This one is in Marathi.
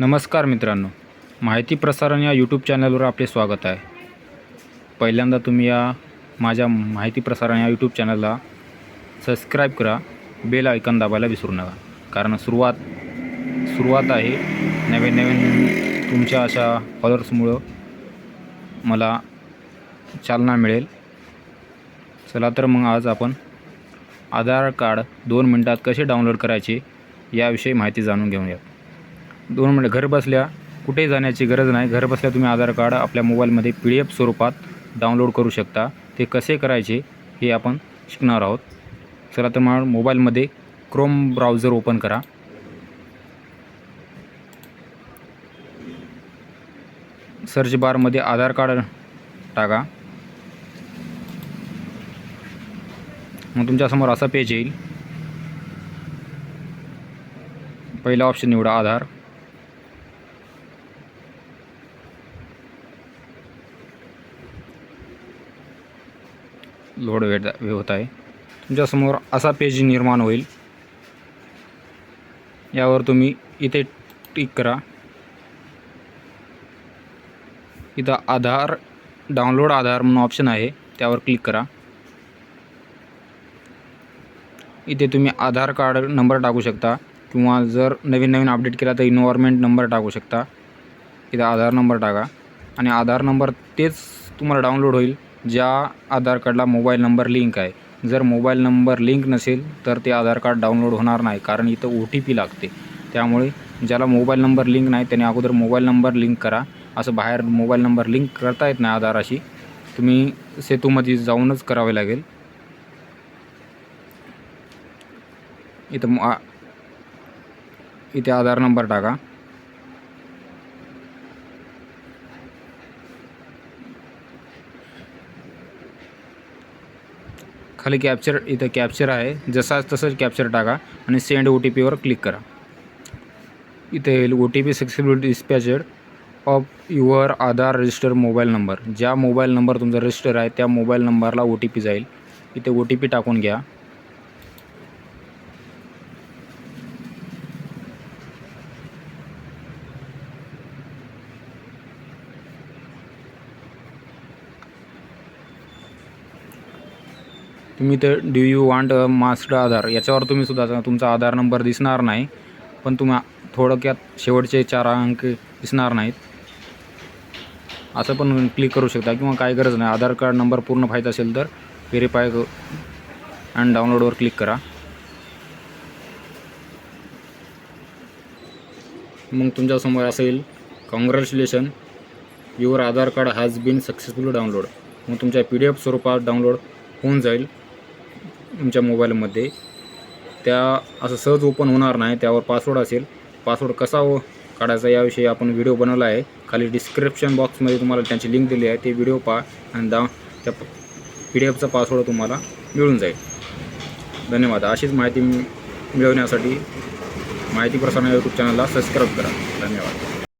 नमस्कार मित्रांनो. माहिती प्रसारण या यूट्यूब चॅनलवर आपले स्वागत आहे. पहिल्यांदा तुम्ही या माझ्या माहिती प्रसारण या यूट्यूब चॅनलला सबस्क्राईब करा बेल ऐकन दाबायला विसरू नका. कारण सुरुवात सुरुवात आहे नवीन नवीन तुमच्या अशा फॉलोअर्समुळं मला चालना मिळेल. चला तर मग आज आपण आधार कार्ड दोन मिनटात कसे डाउनलोड करायचे याविषयी माहिती जाणून घेऊया दोन मिनटं घर बसल्या जाण्याची गरज नाही. घर बसल्या तुम्ही आधार कार्ड आपल्या मोबाईलमध्ये पी डी एफ स्वरूपात डाउनलोड करू शकता. ते कसे करायचे हे आपण शिकणार आहोत. चला तर मग मोबाईलमध्ये क्रोम ब्राउझर ओपन करा. सर्च बारमध्ये आधार कार्ड टाका. मग तुमच्यासमोर असा पेज येईल. पहिला ऑप्शन निवडा आधार. लोड वेट होत आहे. तुमच्यासमोर असा पेज निर्माण होईल. यावर तुम्ही इथे टिक करा. इथं आधार डाउनलोड आधार म्हणून ऑप्शन आहे. त्यावर क्लिक करा. इथे तुम्ही आधार कार्ड नंबर टाकू शकता किंवा जर नवीन नवीन अपडेट केला तर इन्व्हायरमेंट नंबर टाकू शकता. इथं आधार नंबर टाका. आणि आधार नंबर तेच तुम्हाला डाउनलोड होईल. ज्या आधार कार्डला मोबाईल नंबर लिंक आहे. जर मोबाईल नंबर लिंक नसेल तर ते आधार कार्ड डाउनलोड होणार नाही कारण इथं ओ टी पी लागते. त्यामुळे ज्याला मोबाईल नंबर लिंक नाही त्याने अगोदर मोबाईल नंबर लिंक करा. असं बाहेर मोबाईल नंबर लिंक करता येत नाही आधाराशी. तुम्ही सेतूमध्ये जाऊनच करावे लागेल. इथं आ- इथे आधार नंबर टाका. खाली कॅप्चर इथं कॅप्चर आहे. जसाच तसंच कॅप्चर टाका आणि सेंड ओ टी पीवर क्लिक करा. इथे येईल O T P successful dispatched of your Aadhaar register mobile number ज्या मोबाईल नंबर तुमचा रजिस्टर आहे त्या मोबाईल नंबरला ओ टी पी जाईल. इथे ओ टी पी टाकून घ्या. तुम्ही ते do you want master Aadhaar? याच्यावर तुम्ही सुद्धा तुमचा आधार नंबर दिसणार नाही पण तुम्हा थोडक्यात शेवटचे चार अंक दिसणार नाहीत. असं पण क्लिक करू शकता किंवा काय गरज नाही. आधार कार्ड नंबर पूर्ण पाहिजे असेल तर व्हेरीफाय अँड डाउनलोडवर क्लिक करा. मग तुमच्यासमोर असेल congratulation your Aadhaar card has been successful download मग तुमच्या पी डी एफ स्वरूपात डाउनलोड होऊन जाईल. तुमच्या मोबाईलमध्ये. त्या असं सहज ओपन होणार नाही त्यावर पासवर्ड असेल. पासवर्ड कसा हो काढायचा याविषयी आपण व्हिडिओ बनवला आहे. खाली डिस्क्रिप्शन बॉक्समध्ये तुम्हाला त्यांची लिंक दिली आहे ते व्हिडिओ पहा आणि दा त्या पी डी एफचा पासवर्ड तुम्हाला मिळून जाईल. धन्यवाद. अशीच माहिती मिळवण्यासाठी माहिती प्रसारण यूट्यूब चॅनलला सबस्क्राईब करा. धन्यवाद.